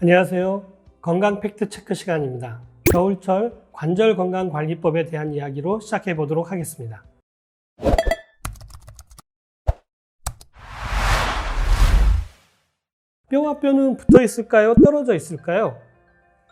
안녕하세요. 건강 팩트 체크 시간입니다. 겨울철 관절 건강 관리법에 대한 이야기로 시작해 보도록 하겠습니다. 뼈와 뼈는 붙어 있을까요? 떨어져 있을까요?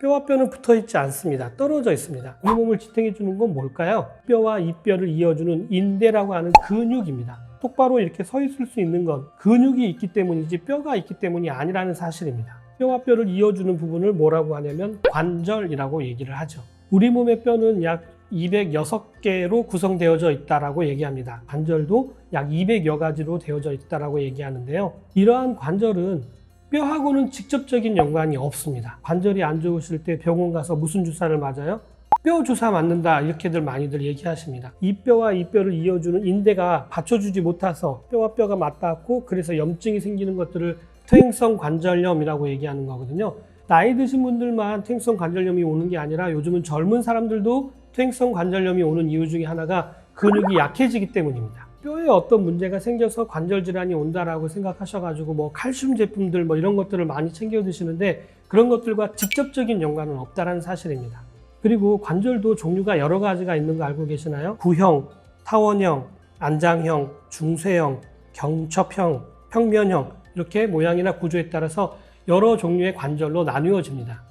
뼈와 뼈는 붙어 있지 않습니다. 떨어져 있습니다. 우리 몸을 지탱해 주는 건 뭘까요? 뼈와 이 뼈를 이어주는 인대라고 하는 근육입니다. 똑바로 이렇게 서 있을 수 있는 건 근육이 있기 때문이지 뼈가 있기 때문이 아니라는 사실입니다. 뼈와 뼈를 이어주는 부분을 뭐라고 하냐면 관절이라고 얘기를 하죠. 우리 몸의 뼈는 약 206개로 구성되어져 있다라고 얘기합니다. 관절도 약 200여 가지로 되어져 있다라고 얘기하는데요. 이러한 관절은 뼈하고는 직접적인 연관이 없습니다. 관절이 안 좋으실 때 병원 가서 무슨 주사를 맞아요? 뼈 주사 맞는다 이렇게들 많이들 얘기하십니다. 이 뼈와 이 뼈를 이어주는 인대가 받쳐주지 못해서 뼈와 뼈가 맞닿고 그래서 염증이 생기는 것들을 퇴행성 관절염이라고 얘기하는 거거든요. 나이 드신 분들만 퇴행성 관절염이 오는 게 아니라 요즘은 젊은 사람들도 퇴행성 관절염이 오는 이유 중에 하나가 근육이 약해지기 때문입니다. 뼈에 어떤 문제가 생겨서 관절 질환이 온다라고 생각하셔가지고 뭐 칼슘 제품들 뭐 이런 것들을 많이 챙겨 드시는데 그런 것들과 직접적인 연관은 없다라는 사실입니다. 그리고 관절도 종류가 여러 가지가 있는 거 알고 계시나요? 구형, 타원형, 안장형, 중쇄형, 경첩형, 평면형 이렇게 모양이나 구조에 따라서 여러 종류의 관절로 나누어집니다.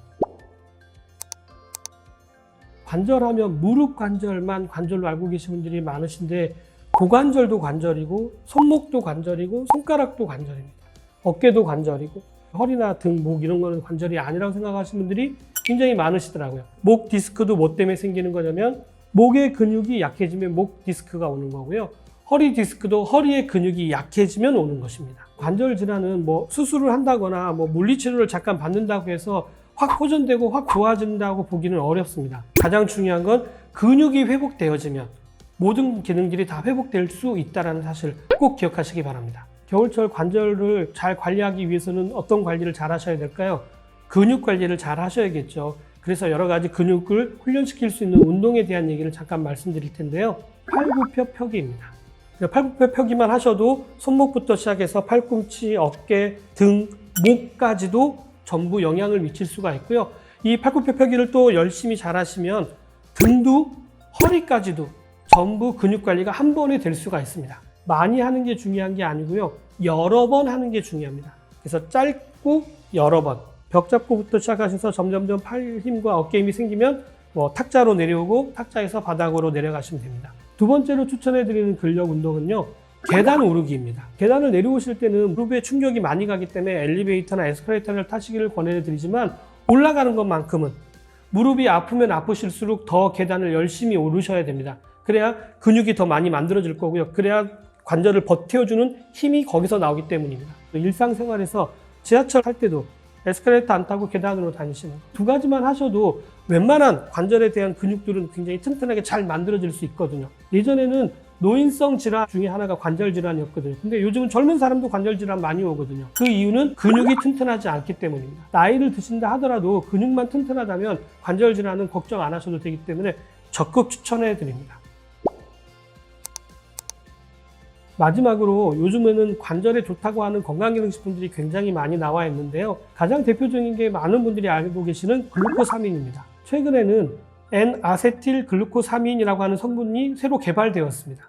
관절하면 무릎 관절만 관절로 알고 계신 분들이 많으신데 고관절도 관절이고 손목도 관절이고 손가락도 관절입니다. 어깨도 관절이고 허리나 등, 목 이런 거는 관절이 아니라고 생각하시는 분들이 굉장히 많으시더라고요. 목 디스크도 뭐 때문에 생기는 거냐면 목의 근육이 약해지면 목 디스크가 오는 거고요. 허리 디스크도 허리의 근육이 약해지면 오는 것입니다. 관절 질환은 뭐 수술을 한다거나 뭐 물리치료를 잠깐 받는다고 해서 확 호전되고 확 좋아진다고 보기는 어렵습니다. 가장 중요한 건 근육이 회복되어지면 모든 기능들이 다 회복될 수 있다는 사실 꼭 기억하시기 바랍니다. 겨울철 관절을 잘 관리하기 위해서는 어떤 관리를 잘 하셔야 될까요? 근육 관리를 잘 하셔야겠죠. 그래서 여러 가지 근육을 훈련시킬 수 있는 운동에 대한 얘기를 잠깐 말씀드릴 텐데요. 팔굽혀 펴기입니다. 팔굽혀 펴기만 하셔도 손목부터 시작해서 팔꿈치, 어깨, 등, 목까지도 전부 영향을 미칠 수가 있고요. 이 팔굽혀 펴기를 또 열심히 잘 하시면 등도 허리까지도 전부 근육 관리가 한 번에 될 수가 있습니다. 많이 하는 게 중요한 게 아니고요. 여러 번 하는 게 중요합니다. 그래서 짧고 여러 번. 벽 잡고부터 시작하셔서 점점점 팔 힘과 어깨 힘이 생기면 뭐 탁자로 내려오고 탁자에서 바닥으로 내려가시면 됩니다. 두 번째로 추천해드리는 근력 운동은요. 계단 오르기입니다. 계단을 내려오실 때는 무릎에 충격이 많이 가기 때문에 엘리베이터나 에스컬레이터를 타시기를 권해드리지만 올라가는 것만큼은 무릎이 아프면 아프실수록 더 계단을 열심히 오르셔야 됩니다. 그래야 근육이 더 많이 만들어질 거고요. 그래야 관절을 버텨주는 힘이 거기서 나오기 때문입니다. 일상생활에서 지하철 탈 때도 에스컬레이터 안 타고 계단으로 다니시는 두 가지만 하셔도 웬만한 관절에 대한 근육들은 굉장히 튼튼하게 잘 만들어질 수 있거든요. 예전에는 노인성 질환 중에 하나가 관절 질환이었거든요. 근데 요즘은 젊은 사람도 관절 질환 많이 오거든요. 그 이유는 근육이 튼튼하지 않기 때문입니다. 나이를 드신다 하더라도 근육만 튼튼하다면 관절 질환은 걱정 안 하셔도 되기 때문에 적극 추천해 드립니다. 마지막으로 요즘에는 관절에 좋다고 하는 건강기능식품들이 굉장히 많이 나와 있는데요. 가장 대표적인 게 많은 분들이 알고 계시는 글루코사민입니다. 최근에는 N-아세틸 글루코사민이라고 하는 성분이 새로 개발되었습니다.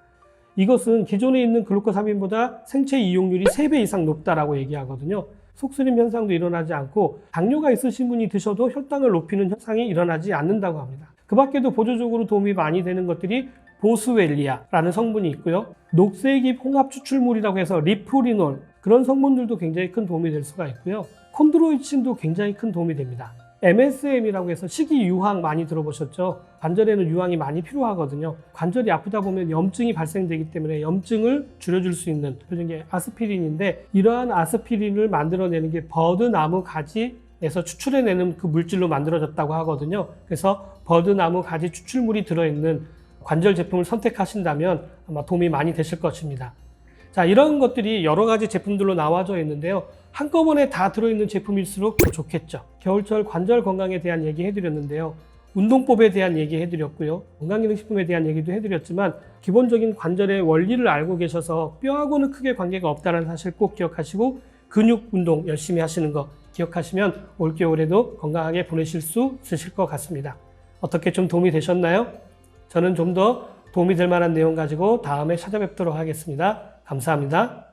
이것은 기존에 있는 글루코사민보다 생체 이용률이 3배 이상 높다라고 얘기하거든요. 속쓰림 현상도 일어나지 않고 당뇨가 있으신 분이 드셔도 혈당을 높이는 현상이 일어나지 않는다고 합니다. 그 밖에도 보조적으로 도움이 많이 되는 것들이 보스웰리아라는 성분이 있고요. 녹색잎 홍합 추출물이라고 해서 리프리놀 그런 성분들도 굉장히 큰 도움이 될 수가 있고요. 콘드로이친도 굉장히 큰 도움이 됩니다. MSM이라고 해서 식이 유황 많이 들어보셨죠? 관절에는 유황이 많이 필요하거든요. 관절이 아프다 보면 염증이 발생되기 때문에 염증을 줄여줄 수 있는 그런 게 아스피린인데 이러한 아스피린을 만들어내는 게 버드나무 가지에서 추출해내는 그 물질로 만들어졌다고 하거든요. 그래서 버드나무 가지 추출물이 들어있는 관절 제품을 선택하신다면 아마 도움이 많이 되실 것입니다. 자, 이런 것들이 여러 가지 제품들로 나와져 있는데요. 한꺼번에 다 들어있는 제품일수록 더 좋겠죠. 겨울철 관절 건강에 대한 얘기 해드렸는데요. 운동법에 대한 얘기 해드렸고요. 건강기능식품에 대한 얘기도 해드렸지만 기본적인 관절의 원리를 알고 계셔서 뼈하고는 크게 관계가 없다는 사실 꼭 기억하시고 근육 운동 열심히 하시는 거 기억하시면 올겨울에도 건강하게 보내실 수 있으실 것 같습니다. 어떻게 좀 도움이 되셨나요? 저는 좀 더 도움이 될 만한 내용 가지고 다음에 찾아뵙도록 하겠습니다. 감사합니다.